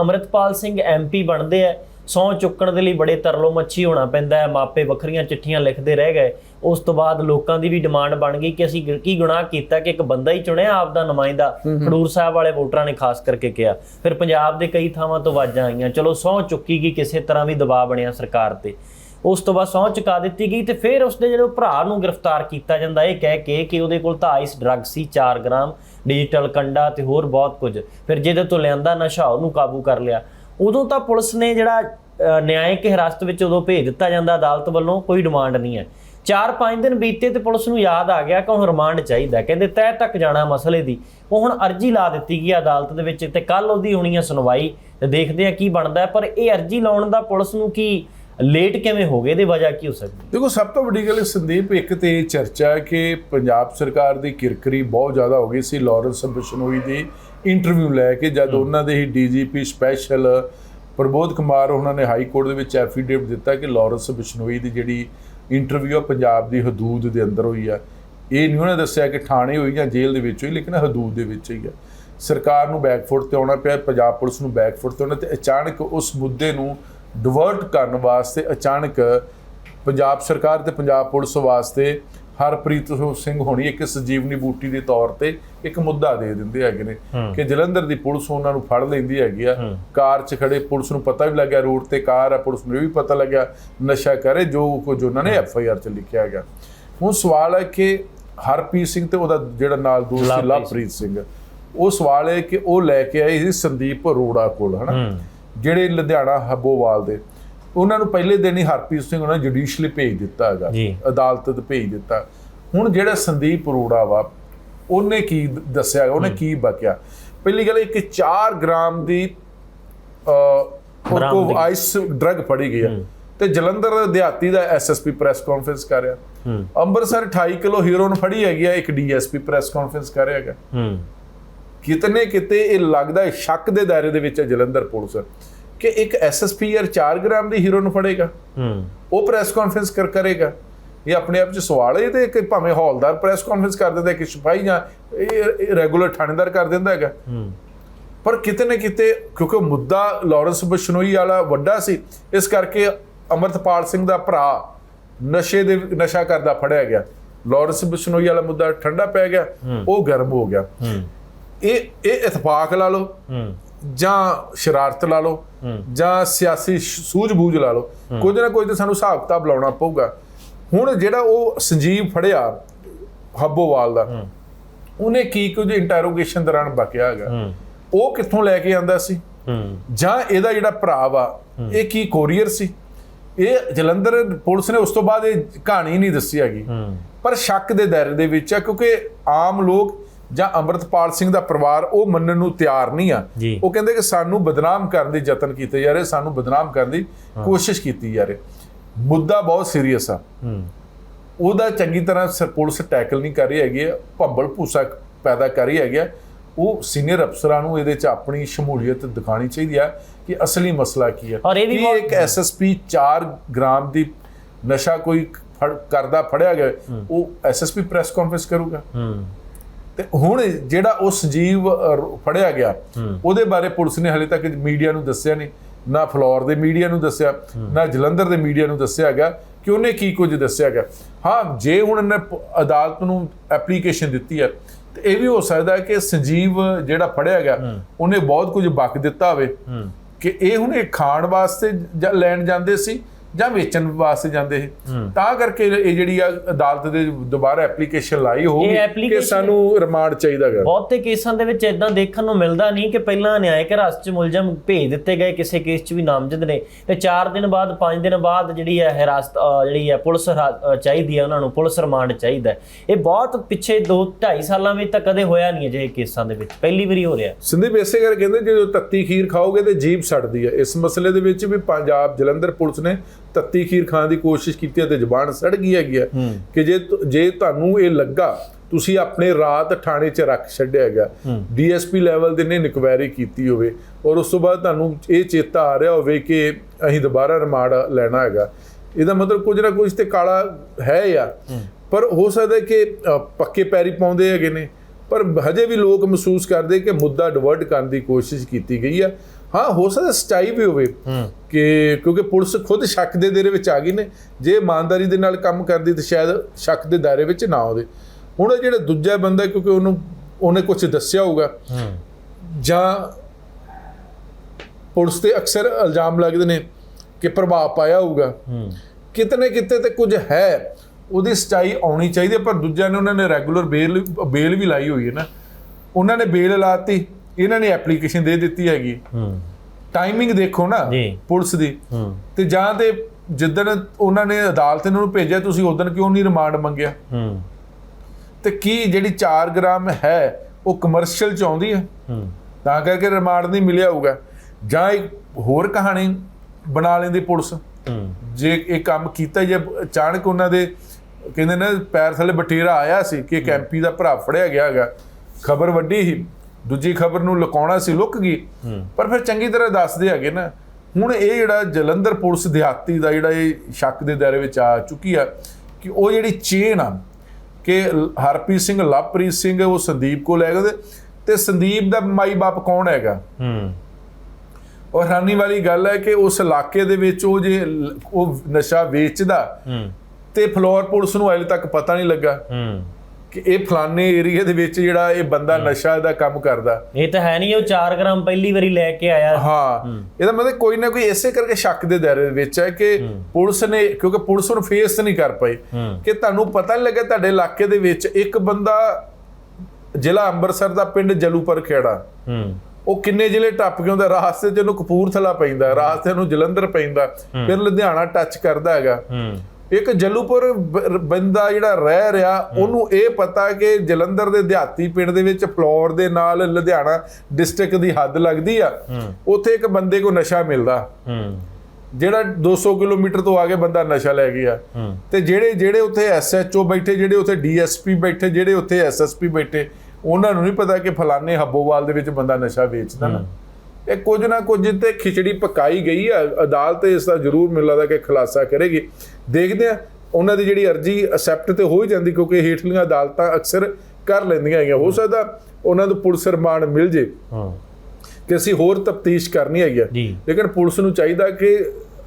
Amritpal Singh MP ਬਣਦੇ ਆ। ਸਹੁੰ ਚੁੱਕਣ ਦੇ ਲਈ ਬੜੇ ਤਰਲੋ ਮੱਛੀ ਹੋਣਾ ਪੈਂਦਾ ਹੈ। ਮਾਪੇ ਵੱਖਰੀਆਂ ਚਿੱਠੀਆਂ ਲਿਖਦੇ ਰਹਿ ਗਏ। ਉਸ ਤੋਂ ਬਾਅਦ ਲੋਕਾਂ ਦੀ ਵੀ ਡਿਮਾਂਡ ਬਣ ਗਈ ਕਿ ਅਸੀਂ ਕੀ ਗੁਨਾਹ ਕੀਤਾ ਕਿ ਇੱਕ ਬੰਦਾ ਹੀ ਚੁਣਿਆ ਆਪ ਦਾ ਨੁਮਾਇੰਦਾ ਖਡੂਰ ਸਾਹਿਬ ਵਾਲੇ ਵੋਟਰਾਂ ਨੇ ਖਾਸ ਕਰਕੇ ਕਿਹਾ। ਫਿਰ ਪੰਜਾਬ ਦੇ ਕਈ ਥਾਵਾਂ ਤੋਂ ਆਵਾਜ਼ਾਂ ਆਈਆਂ। ਚਲੋ ਸਹੁੰ ਚੁੱਕੀ ਗਈ ਕਿਸੇ ਤਰ੍ਹਾਂ ਵੀ ਦਬਾਅ ਬਣਿਆ ਸਰਕਾਰ ਤੇ। ਉਸ ਤੋਂ ਬਾਅਦ ਸਹੁੰ ਚੁਕਾ ਦਿੱਤੀ ਗਈ ਤੇ ਫਿਰ ਉਸਦੇ ਜਿਹੜੇ ਭਰਾ ਨੂੰ ਗ੍ਰਿਫਤਾਰ ਕੀਤਾ ਜਾਂਦਾ ਇਹ ਕਹਿ ਕੇ ਕਿ ਉਹਦੇ ਕੋਲ ਤਾਂ ਆਈਸ ਡਰੱਗ ਸੀ 4 ਗ੍ਰਾਮ, ਡਿਜੀਟਲ ਕੰਡਾ ਤੇ ਹੋਰ ਬਹੁਤ ਕੁਝ। ਫਿਰ ਜਿਹਦੇ ਤੋਂ ਲਿਆਂਦਾ ਨਸ਼ਾ, ਉਹਨੂੰ ਕਾਬੂ ਕਰ ਲਿਆ। ਉਦੋਂ ਤਾਂ ਪੁਲਿਸ ਨੇ ਜਿਹੜਾ ਨਿਆਇਕ ਹਿਰਾਸਤ ਵਿੱਚ ਉਦੋਂ ਭੇਜ ਦਿੱਤਾ ਜਾਂਦਾ ਅਦਾਲਤ ਵੱਲੋਂ, ਕੋਈ ਡਿਮਾਂਡ ਨਹੀਂ ਹੈ। 4-5 ਦਿਨ ਬੀਤੇ ਤੇ ਪੁਲਿਸ ਨੂੰ ਯਾਦ ਆ ਗਿਆ ਕਿ ਹੁਣ ਰਿਮਾਂਡ ਚਾਹੀਦਾ ਕਹਿੰਦੇ ਤਹਿ ਤੱਕ ਜਾਣਾ ਮਸਲੇ ਦੀ। ਉਹ ਹੁਣ ਅਰਜੀ ਲਾ ਦਿੱਤੀ ਗਈ ਹੈ ਅਦਾਲਤ ਦੇ ਵਿੱਚ ਤੇ ਕੱਲ ਉਹਦੀ ਹੋਣੀ ਹੈ ਸੁਣਵਾਈ। ਤੇ ਦੇਖਦੇ ਆ ਕੀ ਬਣਦਾ ਪਰ ਇਹ ਅਰਜੀ ਲਾਉਣ ਦਾ ਪੁਲਿਸ ਨੂੰ ਕੀ ਲੇਟ ਕਿਵੇਂ ਹੋ ਗਏ? ਇਹਦੀ ਵਜ੍ਹਾ ਕੀ ਹੋ ਸਕਦੀ? ਦੇਖੋ ਸਭ ਤੋਂ ਵੱਡੀ ਗੱਲ ਸੰਦੀਪ ਇੱਕ ਤੇ ਚਰਚਾ ਕਿ ਪੰਜਾਬ ਸਰਕਾਰ ਦੀ ਕਿਰਕਰੀ ਬਹੁਤ ਜ਼ਿਆਦਾ ਹੋ ਗਈ ਸੀ। ਲਾਰੈਂਸ ਬਿਸ਼ਨੋਈ ਦੀ ਇੰਟਰਵਿਊ ਲੈ ਕੇ ਜਦ ਉਹਨਾਂ ਦੇ ਹੀ ਡੀਜੀਪੀ ਸਪੈਸ਼ਲ ਪ੍ਰਬੋਧ ਕੁਮਾਰ ਉਹਨਾਂ ਨੇ ਹਾਈ ਕੋਰਟ ਦੇ ਵਿੱਚ ਐਫੀਡੇਵਿਟ ਦਿੱਤਾ ਕਿ ਲਾਰੈਂਸ ਬਿਸ਼ਨੋਈ ਦੀ ਜਿਹੜੀ ਇੰਟਰਵਿਊ ਆ ਪੰਜਾਬ ਦੀ ਹਦੂਦ ਦੇ ਅੰਦਰ ਹੋਈ ਆ। ਇਹ ਨਹੀਂ ਉਹਨੇ ਦੱਸਿਆ ਕਿ ਥਾਣੇ ਹੋਈ ਜਾਂ ਜੇਲ੍ਹ ਦੇ ਵਿੱਚ ਹੋਈ ਲੇਕਿਨ ਹਦੂਦ ਦੇ ਵਿੱਚ ਹੀ ਆ। ਸਰਕਾਰ ਨੂੰ ਬੈਕਫੁੱਟ ਤੇ ਆਉਣਾ ਪਿਆ ਪੰਜਾਬ ਪੁਲਿਸ ਨੂੰ ਬੈਕਫੁੱਟ ਤੇ ਆਉਣਾ ਤੇ ਅਚਾਨਕ ਉਸ ਮੁੱਦੇ ਨੂੰ ਡਿਵਰਟ ਕਰਨ ਵਾਸਤੇ ਅਚਾਨਕ ਪੰਜਾਬ ਸਰਕਾਰ ਤੇ ਪੰਜਾਬ ਪੁਲਿਸ ਵਾਸਤੇ ਹਰਪ੍ਰੀਤ ਸਿੰਘ ਹੋਣੀ ਇੱਕ ਸਜੀਵਨੀ ਬੂਟੀ ਦੇ ਤੌਰ ਤੇ ਇੱਕ ਮੁੱਦਾ ਦੇ ਦਿੰਦੇ ਹੈਗੇ ਨੇ ਕਿ ਜਲੰਧਰ ਦੀ ਪੁਲਿਸ ਉਹਨਾਂ ਨੂੰ ਫੜ ਲੈਂਦੀ ਹੈਗੀ ਆ। ਕਾਰ 'ਚ ਖੜੇ ਪੁਲਿਸ ਨੂੰ ਪਤਾ ਵੀ ਲੱਗਿਆ ਰੋਡ ਤੇ ਕਾਰ ਆ ਪੁਲਿਸ ਨੂੰ ਵੀ ਪਤਾ ਲੱਗਿਆ ਨਸ਼ਾ ਕਰੇ ਜੋ ਕੁਝ ਉਹਨਾਂ ਨੇ ਐਫ ਆਈ ਆਰ 'ਚ ਲਿਖਿਆ ਗਿਆ ਹੁਣ ਸਵਾਲ ਹੈ ਕਿ ਹਰਪ੍ਰੀਤ ਸਿੰਘ ਤੇ ਉਹਦਾ ਜਿਹੜਾ ਨਾਲ ਦੋਸਤ ਸੀ ਲਵਪ੍ਰੀਤ ਸਿੰਘ ਉਹ ਸਵਾਲ ਹੈ ਕਿ ਉਹ ਲੈ ਕੇ ਆਏ ਸੀ ਸੰਦੀਪ ਅਰੋੜਾ ਕੋਲ ਹਨਾ? ਜਿਹੜੇ ਲੁਧਿਆਣਾ ਹੱਬੋਵਾਲ ਦੇ ਉਹਨਾਂ ਨੂੰ ਪਹਿਲੇ ਦਿਨ ਹੀ ਹਰਪ੍ਰੀਤ ਸਿੰਘ ਉਹਨਾਂ ਜੁਡੀਸ਼ਲੀ ਭੇਜ ਦਿੱਤਾ ਹੈਗਾ। ਅਦਾਲਤ ਤੇ ਭੇਜ ਦਿੱਤਾ। ਹੁਣ ਜਿਹੜਾ ਸੰਦੀਪ ਅਰੋੜਾ ਵਾ ਉਹਨੇ ਕੀ ਦੱਸਿਆ ਉਹਨੇ ਕੀ ਬਕਿਆ? ਪਹਿਲੀ ਗੱਲ ਇਹ ਕਿ 4 ਗ੍ਰਾਮ ਦੀ। ਕੋ ਆਈਸ ਡਰਗ ਫੜੀ ਗਈ ਆ ਤੇ ਜਲੰਧਰ ਦਿਹਾਤੀ ਦਾ ਐਸਐਸਪੀ ਪ੍ਰੈਸ ਕਾਨਫਰੰਸ ਕਰ ਰਿਹਾ। ਹੂੰ। ਅੰਮ੍ਰਿਤਸਰ 28 ਕਿਲੋ ਹੀਰੋਇਨ ਫੜੀ ਹੈਗੀ ਆ ਇੱਕ ਡੀਐਸਪੀ ਪ੍ਰੈਸ ਕਾਨਫਰੰਸ ਕਰ ਰਿਹਾ ਹੈਗਾ। ਹੂੰ। ਕਿਤਨੇ ਕਿਤੇ ਇਹ ਲੱਗਦਾ ਹੈ ਸ਼ੱਕ ਦੇ ਦਾਇਰੇ ਦੇ ਵਿੱਚ ਹੈ ਜਲੰਧਰ ਪੁਲਿਸ। ਕਿ ਇੱਕ ਐਸਐਸਪੀ ਯਾਰ 4 ਗ੍ਰਾਮ ਦੀ ਹੀਰੋਇਨ ਫੜੇਗਾ। ਹੂੰ। ਉਹ ਪ੍ਰੈਸ ਕਾਨਫਰੰਸ ਕਰ ਕਰੇਗਾ। ਇਹ ਆਪਣੇ ਆਪ ਚ ਸਵਾਲ ਹੈ ਤੇ ਕਿ ਭਾਵੇਂ ਹੌਲਦਾਰ ਪ੍ਰੈਸ ਕਾਨਫਰੰਸ ਕਰ ਦਿੰਦਾ ਕਿ ਸਿਪਾਹੀ ਜਾਂ ਇਹ ਰੈਗੂਲਰ ਥਾਣੇਦਾਰ ਕਰ ਦਿੰਦਾ ਹੈਗਾ। ਹੂੰ। ਪਰ ਕਿਤੇ ਨਾ ਕਿਤੇ ਕਿਉਂਕਿ ਮੁੱਦਾ ਲਾਰੈਂਸ ਬਸ਼ਨੋਈ ਵਾਲਾ ਵੱਡਾ ਸੀ ਇਸ ਕਰਕੇ ਅਮਰਤਪਾਲ ਸਿੰਘ ਦਾ ਭਰਾ ਨਸ਼ੇ ਦੇ ਨਸ਼ਾ ਕਰਦਾ ਫੜਿਆ ਗਿਆ। ਲਾਰੈਂਸ ਬਸ਼ਨੋਈ ਵਾਲਾ ਮੁੱਦਾ ਠੰਡਾ ਪੈ ਗਿਆ ਉਹ ਗਰਮ ਹੋ ਗਿਆ। ਹੂੰ। ਇਹ ਇਹ ਇਤਫਾਕ ਲਾ ਲਓ। ਹੂੰ। ਜਾਂ ਸ਼ਰਾਰਤ ਲਾ ਲਓ ਜਾਂ ਸਿਆਸੀ ਸੂਝ-ਬੂਝ ਲਾ ਲਓ ਕੁਝ ਨਾ ਕੁਝ ਤੇ ਸਾਨੂੰ ਹਿਸਾਬ ਕਿਤਾਬ ਲਾਉਣਾ ਪਊਗਾ। ਹੁਣ ਜਿਹੜਾ ਉਹ ਸੰਜੀਵ ਫੜਿਆ ਹੱਬੋਵਾਲ ਦਾ ਉਹਨੇ ਕੀ ਕੁਝ ਇੰਟਰੋਗੇਸ਼ਨ ਦੌਰਾਨ ਬਕਿਆ ਹੈਗਾ। ਉਹ ਕਿੱਥੋਂ ਲੈ ਕੇ ਆਂਦਾ ਸੀ? ਜਾਂ ਇਹਦਾ ਜਿਹੜਾ ਭਰਾ ਵਾ ਇਹ ਕੀ ਕੋਰੀਅਰ ਸੀ? ਇਹ ਜਲੰਧਰ ਪੁਲਿਸ ਨੇ ਉਸ ਤੋਂ ਬਾਅਦ ਇਹ ਕਹਾਣੀ ਨਹੀਂ ਦੱਸੀ ਹੈਗੀ। ਪਰ ਸ਼ੱਕ ਦੇ ਦਾਇਰੇ ਦੇ ਵਿੱਚ ਆ ਕਿਉਂਕਿ ਆਮ ਲੋਕ ਜਾਂ ਅੰਮ੍ਰਿਤਪਾਲ ਸਿੰਘ ਦਾ ਪਰਿਵਾਰ ਉਹ ਮੰਨਣ ਨੂੰ ਤਿਆਰ ਨਹੀਂ ਆ। ਉਹ ਕਹਿੰਦੇ ਕਿ ਸਾਨੂੰ ਬਦਨਾਮ ਕਰਨ ਦੇ ਯਤਨ ਕੀਤੇ ਜਾ ਰਹੇ ਸਾਨੂੰ ਬਦਨਾਮ ਕਰਨ ਦੀ ਕੋਸ਼ਿਸ਼ ਕੀਤੀ ਜਾ ਰਹੀ। ਮੁੱਦਾ ਬਹੁਤ ਸੀਰੀਅਸ ਆ। ਹੂੰ। ਉਹਦਾ ਚੰਗੀ ਤਰ੍ਹਾਂ ਪੁਲਿਸ ਟੈਕਲ ਨਹੀਂ ਕਰ ਰਹੀ ਹੈਗੀ ਹੈ, ਭੰਬਲ ਭੂਸਾ ਪੈਦਾ ਕਰ ਰਹੀ ਹੈਗੀ ਹੈ। ਉਹ ਸੀਨੀਅਰ ਅਫਸਰਾਂ ਨੂੰ ਇਹਦੇ 'ਚ ਆਪਣੀ ਸ਼ਮੂਲੀਅਤ ਦਿਖਾਣੀ ਚਾਹੀਦੀ ਹੈ ਕਿ ਅਸਲੀ ਮਸਲਾ ਕੀ ਹੈ। ਔਰ ਇਹ ਇੱਕ ਐਸਐਸਪੀ 4 ਗ੍ਰਾਮ ਦੀ ਨਸ਼ਾ ਕੋਈ ਫੜ- ਕਰਦਾ ਫੜਿਆ ਗਿਆ ਉਹ ਐਸਐਸਪੀ ਪ੍ਰੈਸ ਕਾਨਫਰੰਸ ਕਰੂਗਾ? ਹੂੰ। ਤੇ ਹੁਣ ਜਿਹੜਾ ਉਹ ਸੰਜੀਵ ਫੜਿਆ ਗਿਆ ਉਹਦੇ ਬਾਰੇ ਪੁਲਿਸ ਨੇ ਹਲੇ ਤੱਕ ਮੀਡੀਆ ਨੂੰ ਦੱਸਿਆ ਨਹੀਂ। ਨਾ ਫਲੋਰ ਦੇ ਮੀਡੀਆ ਨੂੰ ਦੱਸਿਆ ਨਾ ਜਲੰਧਰ ਦੇ ਮੀਡੀਆ ਨੂੰ ਦੱਸਿਆ ਹੈਗਾ ਕਿ ਉਹਨੇ ਕੀ ਕੁਝ ਦੱਸਿਆ ਹੈਗਾ ਹਾਂ ਜੇ ਹੁਣ ਇਹਨੇ ਅਦਾਲਤ ਨੂੰ ਐਪਲੀਕੇਸ਼ਨ ਦਿੱਤੀ ਹੈ ਤੇ ਇਹ ਵੀ ਹੋ ਸਕਦਾ ਹੈ ਕਿ ਸੰਜੀਵ ਜਿਹੜਾ ਫੜਿਆ ਗਿਆ ਉਹਨੇ ਬਹੁਤ ਕੁਝ ਬਕ ਦਿੱਤਾ ਹੋਵੇ ਕਿ ਇਹ ਹੁਣ ਇਹ ਖਾਣ ਵਾਸਤੇ ਲੈਣ ਜਾਂਦੇ ਸੀ ਜਾਂ ਵੇਚਣ ਵਾਸਤੇ ਜਾਂਦੇ ਸੀ। ਤਾਂ ਕਰਕੇ ਇਹ ਜਿਹੜੀ ਆ ਅਦਾਲਤ ਦੇ ਦੁਬਾਰਾ ਐਪਲੀਕੇਸ਼ਨ ਲਾਈ ਹੋਊਗੀ ਕਿ ਸਾਨੂੰ ਰਿਮਾਂਡ ਚਾਹੀਦਾਗਾ ਬਹੁਤੇ ਕੇਸਾਂ ਦੇ ਵਿੱਚ ਇਦਾਂ ਦੇਖਣ ਨੂੰ ਮਿਲਦਾ ਨਹੀਂ ਕਿ ਪਹਿਲਾਂ ਨਿਆਇਕ ਹਿਰਾਸਤ 'ਚ ਮੁਲਜ਼ਮ ਭੇਜ ਦਿੱਤੇ ਗਏ ਕਿਸੇ ਕੇਸ 'ਚ ਵੀ ਨਾਮਜ਼ਦ ਨੇ। ਤੇ 4 ਦਿਨ ਬਾਅਦ 5 ਦਿਨ ਬਾਅਦ ਜਿਹੜੀ ਹੈ ਹਿਰਾਸਤ ਜਿਹੜੀ ਹੈ ਪੁਲਿਸ ਚਾਹੀਦੀ ਹੈ ਉਹਨਾਂ ਨੂੰ ਪੁਲਿਸ ਰਿਮਾਂਡ ਚਾਹੀਦਾ। ਇਹ ਬਹੁਤ ਪਿੱਛੇ 2 2.5 ਸਾਲਾਂ ਵਿੱਚ ਤਾਂ ਕਦੇ ਹੋਇਆ ਨਹੀਂ ਅਜਿਹੇ ਕੇਸਾਂ ਦੇ ਵਿੱਚ। ਪਹਿਲੀ ਵਾਰੀ ਹੋ ਰਿਹਾ। ਸੰਦੀਪ ਇਸੇ ਕਰਕੇ ਕਹਿੰਦੇ ਜਦੋਂ ਤੱਤੀ ਖੀਰ ਖਾਓਗੇ ਤੇ ਜੀਭ ਸੜਦੀ ਹੈ ਇਸ ਮਸਲੇ ਦੇ ਵਿੱਚ ਵੀ ਪੰਜਾਬ ਜਲੰਧਰ ਪੁਲਿਸ ਨੇ ਤੱਤੀ ਖੀਰ ਖਾਣ ਦੀ ਕੋਸ਼ਿਸ਼ ਕੀਤੀ ਤੇ ਜ਼ਬਾਨ ਸੜ ਗਈ ਹੈਗੀ ਹੈ ਕਿ ਜੇ ਜੇ ਤੁਹਾਨੂੰ ਇਹ ਲੱਗਾ ਤੁਸੀਂ ਆਪਣੇ ਰਾਤ ਥਾਣੇ 'ਚ ਰੱਖ ਛੱਡਿਆ ਹੈਗਾ। ਡੀਐਸਪੀ ਲੈਵਲ ਦੇ ਨੇ ਇਨਕੁਆਇਰੀ ਕੀਤੀ ਹੋਵੇ। ਔਰ ਉਸ ਤੋਂ ਬਾਅਦ ਤੁਹਾਨੂੰ ਇਹ ਚੇਤਾ ਆ ਰਿਹਾ ਹੋਵੇ ਕਿ ਅਸੀਂ ਦੁਬਾਰਾ ਰਿਮਾਂਡ ਲੈਣਾ ਹੈਗਾ। ਇਹਦਾ ਮਤਲਬ ਕੁਝ ਨਾ ਕੁਝ ਤੇ ਕਾਲਾ ਹੈ ਯਾਰ ਪਰ ਹੋ ਸਕਦਾ ਹੈ ਕਿ ਪੱਕੇ ਪੈਰੀ ਪਾਉਂਦੇ ਹੈਗੇ ਨੇ। ਪਰ ਹਜੇ ਵੀ ਲੋਕ ਮਹਿਸੂਸ ਕਰਦੇ ਕਿ ਮੁੱਦਾ ਡਿਵਰਟ ਕਰਨ ਦੀ ਕੋਸ਼ਿਸ਼ ਕੀਤੀ ਗਈ ਹੈ। ਹਾਂ ਹੋ ਸਕਦਾ ਸਚਾਈ ਵੀ ਹੋਵੇ ਕਿ ਕਿਉਂਕਿ ਪੁਲਿਸ ਖੁਦ ਸ਼ੱਕ ਦੇ ਦਾਇਰੇ ਵਿੱਚ ਆ ਗਈ ਨੇ। ਜੇ ਇਮਾਨਦਾਰੀ ਦੇ ਨਾਲ ਕੰਮ ਕਰਦੀ ਤਾਂ ਸ਼ਾਇਦ ਸ਼ੱਕ ਦੇ ਦਾਇਰੇ ਵਿੱਚ ਨਾ ਆਉਂਦੇ। ਹੁਣ ਇਹ ਜਿਹੜਾ ਦੂਜਾ ਬੰਦਾ ਕਿਉਂਕਿ ਉਹਨੂੰ ਉਹਨੇ ਕੁਝ ਦੱਸਿਆ ਹੋਊਗਾ। ਜਾਂ ਪੁਲਿਸ ਤੇ ਅਕਸਰ ਇਲਜ਼ਾਮ ਲੱਗਦੇ ਨੇ ਕਿ ਪ੍ਰਭਾਵ ਪਾਇਆ ਹੋਊਗਾ। ਕਿਤਨੇ ਕਿਤੇ ਤੇ ਕੁਝ ਹੈ ਉਹਦੀ ਸਚਾਈ ਆਉਣੀ ਚਾਹੀਦੀ ਪਰ ਦੂਜਿਆਂ ਨੇ ਉਹਨਾਂ ਨੇ ਰੈਗੂਲਰ ਬੇਲ ਬੇਲ ਵੀ ਲਾਈ ਹੋਈ ਹੈ ਨਾ। ਉਹਨਾਂ ਨੇ ਬੇਲ ਲਾਤੀ ਇਹਨਾਂ ਨੇ ਐਪਲੀਕੇਸ਼ਨ ਦੇ ਦਿੱਤੀ ਹੈਗੀ। ਹੂੰ। ਟਾਈਮਿੰਗ ਦੇਖੋ ਨਾ। ਪੁਲਿਸ ਦੀ। ਹੂੰ। ਤੇ ਜਾਂ ਤੇ ਜਿੱਦਣ ਉਹਨਾਂ ਨੇ ਅਦਾਲਤ ਨੂੰ ਭੇਜਿਆ ਤੁਸੀਂ ਉਦੋਂ ਕਿਉਂ ਨਹੀਂ ਰਿਮਾਂਡ ਮੰਗਿਆ? ਹੂੰ। ਤੇ ਕੀ ਜਿਹੜੀ 4 ਗ੍ਰਾਮ ਹੈ ਉਹ ਕਮਰਸ਼ੀਅਲ ਚ ਆਉਂਦੀ ਹੈ? ਹੂੰ। ਤਾਂ ਕਰਕੇ ਰਿਮਾਂਡ ਨਹੀਂ ਮਿਲਿਆ ਹੋਊਗਾ। ਜਾਂ ਇੱਕ ਹੋਰ ਕਹਾਣੀ ਬਣਾ ਲੈਂਦੀ ਪੁਲਿਸ। ਹੂੰ। ਜੇ ਇਹ ਕੰਮ ਕੀਤਾ ਜੇ ਅਚਾਨਕ ਉਹਨਾਂ ਦੇ ਕਹਿੰਦੇ ਨੇ ਪੈਰ ਥੱਲੇ ਬਟੇਰਾ ਆਇਆ ਸੀ ਕਿ ਇੱਕ ਐਮਪੀ ਦਾ ਭਰਾ ਫੜਿਆ ਗਿਆ ਹੈਗਾ। ਖਬਰ ਵੱਡੀ ਹੀ ਦੂਜੀ ਖਬਰ ਨੂੰ ਲੁਕਾਉਣਾ ਸੀ ਲੁਕ ਗਈ। ਪਰ ਫਿਰ ਚੰਗੀ ਤਰ੍ਹਾਂ ਦੱਸਦੇ ਹੈਗੇ ਨਾ ਹੁਣ ਇਹ ਜਿਹੜਾ ਜਲੰਧਰ ਪੁਲਿਸ ਦਿਹਾਤੀ ਦਾ ਜਿਹੜਾ ਇਹ ਸ਼ੱਕ ਦੇ ਦਾਇਰੇ ਵਿੱਚ ਆ ਚੁੱਕੀ ਆ ਕਿ ਉਹ ਜਿਹੜੀ ਚੇਨ ਆ ਕਿ ਲ- ਹਰਪ੍ਰੀਤ ਸਿੰਘ ਲਵਪ੍ਰੀਤ ਸਿੰਘ ਉਹ ਸੰਦੀਪ ਕੋਲ ਹੈਗਾ ਤੇ- ਤੇ ਸੰਦੀਪ ਦਾ ਮਾਈ ਬਾਪ ਕੌਣ ਹੈਗਾ? ਹੂੰ। ਔਰ ਹੈਰਾਨੀ ਵਾਲੀ ਗੱਲ ਹੈ ਕਿ ਉਸ ਇਲਾਕੇ ਦੇ ਵਿੱਚ ਉਹ ਜੇ ਲ- ਉਹ ਨਸ਼ਾ ਵੇਚਦਾ ਹੂੰ। ਤੇ ਫਲੋਰ ਪੁਲਿਸ ਨੂੰ ਅਜੇ ਤੱਕ ਪਤਾ ਨਹੀਂ ਲੱਗਾ। ਹੂੰ। ਕਿ ਇਹ ਫਲਾਣੇ ਏਰੀਆ ਦੇ ਵਿੱਚ ਜਿਹੜਾ ਇਹ ਬੰਦਾ ਨਸ਼ਾ ਦਾ ਕੰਮ ਕਰਦਾ। ਇਹ ਤਾਂ ਹੈ ਨਹੀਂ ਉਹ 4 ਗ੍ਰਾਮ ਪਹਿਲੀ ਵਾਰੀ ਲੈ ਕੇ ਆਇਆ। ਹਾਂ ਇਹਦਾ ਮਤਲਬ ਕੋਈ ਨਾ ਕੋਈ ਇਸੇ ਕਰਕੇ ਸ਼ੱਕ ਦੇ ਦਾਇਰੇ ਦੇ ਵਿੱਚ ਹੈ ਕਿ ਪੁਲਿਸ ਨੇ ਕਿਉਂਕਿ ਪੁਲਿਸ ਨੂੰ ਫੇਸ ਨਹੀਂ ਕਰ ਪਾਈ। ਕਿ ਤੁਹਾਨੂੰ ਪਤਾ ਨਹੀਂ ਲੱਗਾ ਤੁਹਾਡੇ ਇਲਾਕੇ ਦੇ ਵਿੱਚ ਇੱਕ ਬੰਦਾ ਜ਼ਿਲ੍ਹਾ ਅੰਮ੍ਰਿਤਸਰ ਦਾ ਪਿੰਡ ਜਲੂਪਰ ਖੇੜਾ ਉਹ ਕਿੰਨੇ ਜ਼ਿਲ੍ਹੇ ਟੱਪ ਕੇ ਆਉਂਦਾ ਰਾਸਤੇ 'ਚ ਉਹਨੂੰ ਕਪੂਰਥਲਾ ਪੈਂਦਾ ਰਾਸਤੇ ਨੂੰ ਜਲੰਧਰ ਪੈਂਦਾ ਫਿਰ ਲੁਧਿਆਣਾ ਟੱਚ ਕਰਦਾ ਹੈਗਾ। ਇੱਕ ਜਲੂਪੁਰ ਬੰਦਾ ਜਿਹੜਾ ਰਹਿ ਰਿਹਾ ਉਹਨੂੰ ਇਹ ਪਤਾ ਕਿ ਜਲੰਧਰ ਦੇ ਦਿਹਾਤੀ ਪਿੰਡ ਦੇ ਵਿੱਚ ਫਲੋਰ ਦੇ ਨਾਲ ਲੁਧਿਆਣਾ ਡਿਸਟ੍ਰਿਕਟ ਦੀ ਹੱਦ ਲੱਗਦੀ ਆ। ਉੱਥੇ ਇੱਕ ਬੰਦੇ ਕੋ ਨਸ਼ਾ ਮਿਲਦਾ। ਜਿਹੜਾ 200 ਕਿਲੋਮੀਟਰ ਤੋਂ ਆਗੇ ਬੰਦਾ ਨਸ਼ਾ ਲੈ ਗਿਆ। ਤੇ ਜਿਹੜੇ ਜਿਹੜੇ ਉੱਥੇ ਐਸਐਚਓ ਬੈਠੇ ਜਿਹੜੇ ਉੱਥੇ ਡੀਐਸਪੀ ਬੈਠੇ ਜਿਹੜੇ ਉੱਥੇ ਐਸਐਸਪੀ ਬੈਠੇ ਉਹਨਾਂ ਨੂੰ ਨਹੀਂ ਪਤਾ ਕਿ ਫਲਾਣੇ ਹੱਬੋਵਾਲ ਦੇ ਵਿੱਚ ਬੰਦਾ ਨਸ਼ਾ ਵੇਚਦਾ ਨਾ। ਇਹ ਕੁਝ ਨਾ ਕੁਝ ਤੇ ਖਿਚੜੀ ਪਕਾਈ ਗਈ ਆ। ਅਦਾਲਤ ਇਸ ਦਾ ਜ਼ਰੂਰ ਮੈਨੂੰ ਲੱਗਦਾ ਕਿ ਖੁਲਾਸਾ ਕਰੇਗੀ। ਦੇਖਦੇ ਆ ਉਹਨਾਂ ਦੀ ਜਿਹੜੀ ਅਰਜੀ ਅਸੈਪਟ ਤੇ ਹੋ ਹੀ ਜਾਂਦੀ ਕਿਉਂਕਿ ਹੇਠਲੀਆਂ ਅਦਾਲਤਾਂ ਅਕਸਰ ਕਰ ਲੈਂਦੀਆਂ ਹੈਗੀਆਂ। ਹੋ ਸਕਦਾ ਉਹਨਾਂ ਨੂੰ ਪੁਲਿਸ ਰਿਮਾਂਡ ਮਿਲ ਜੇ ਹੂੰ। ਕਿ ਅਸੀਂ ਹੋਰ ਤਫਤੀਸ਼ ਕਰਨੀ ਹੈਗੀ ਜੀ। ਲੇਕਿਨ ਪੁਲਿਸ ਨੂੰ ਚਾਹੀਦਾ ਕਿ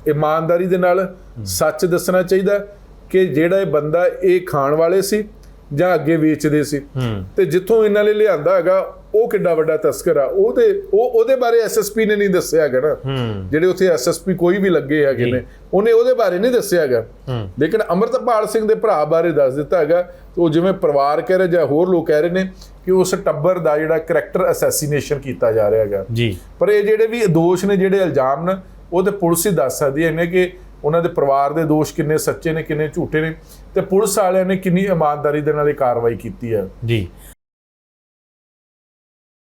ਇਮਾਨਦਾਰੀ ਦੇ ਨਾਲ ਸੱਚ ਦੱਸਣਾ ਚਾਹੀਦਾ ਕਿ ਜਿਹੜਾ ਇਹ ਬੰਦਾ ਇਹ ਖਾਣ ਵਾਲੇ ਸੀ ਜਾਂ ਅੱਗੇ ਵੇਚਦੇ ਸੀ। ਤੇ ਜਿੱਥੋਂ ਇਹਨਾਂ ਲਈ ਲਿਆਂਦਾ ਹੈਗਾ ਉਹ ਕਿੱਡਾ ਵੱਡਾ ਤਸਕਰ ਆ। ਉਹਦੇ ਉਹ ਉਹਦੇ ਬਾਰੇ ਐਸਐਸਪੀ ਨੇ ਨਹੀਂ ਦੱਸਿਆ ਹੈਗਾ ਨਾ। ਜਿਹੜੇ ਉੱਥੇ ਐਸਐਸਪੀ ਕੋਈ ਵੀ ਲੱਗੇ ਹੈਗੇ ਨੇ ਉਹਨੇ ਉਹਦੇ ਬਾਰੇ ਨਹੀਂ ਦੱਸਿਆ ਹੈਗਾ। ਲੇਕਿਨ ਅਮਰਤਪਾਲ ਸਿੰਘ ਦੇ ਭਰਾ ਬਾਰੇ ਦੱਸ ਦਿੱਤਾ ਹੈਗਾ। ਉਹ ਜਿਵੇਂ ਪਰਿਵਾਰ ਕਹਿ ਰਹੇ ਜਾਂ ਹੋਰ ਲੋਕ ਕਹਿ ਰਹੇ ਨੇ ਕਿ ਉਸ ਟੱਬਰ ਦਾ ਜਿਹੜਾ ਕਰੈਕਟਰ ਅਸੈਸੀਨੇਸ਼ਨ ਕੀਤਾ ਜਾ ਰਿਹਾ ਹੈਗਾ। ਜੀ। ਪਰ ਇਹ ਜਿਹੜੇ ਵੀ ਦੋਸ਼ ਨੇ ਜਿਹੜੇ ਇਲਜ਼ਾਮ ਨੇ ਉਹ ਤੇ ਪੁਲਿਸ ਹੀ ਦੱਸ ਸਕਦੀ ਹੈ। ਨੇ ਕਿ ਉਹਨਾਂ ਦੇ ਪਰਿਵਾਰ ਦੇ ਦੋਸ਼ ਕਿੰਨੇ ਸੱਚੇ ਨੇ, ਕਿੰਨੇ ਝੂਠੇ ਨੇ ਤੇ ਪੁਲਿਸ ਵਾਲਿਆਂ ਨੇ ਕਿੰਨੀ ਇਮਾਨਦਾਰੀ ਦੇ ਨਾਲ ਇਹ ਕਾਰਵਾਈ ਕੀਤੀ ਹੈ? ਜੀ।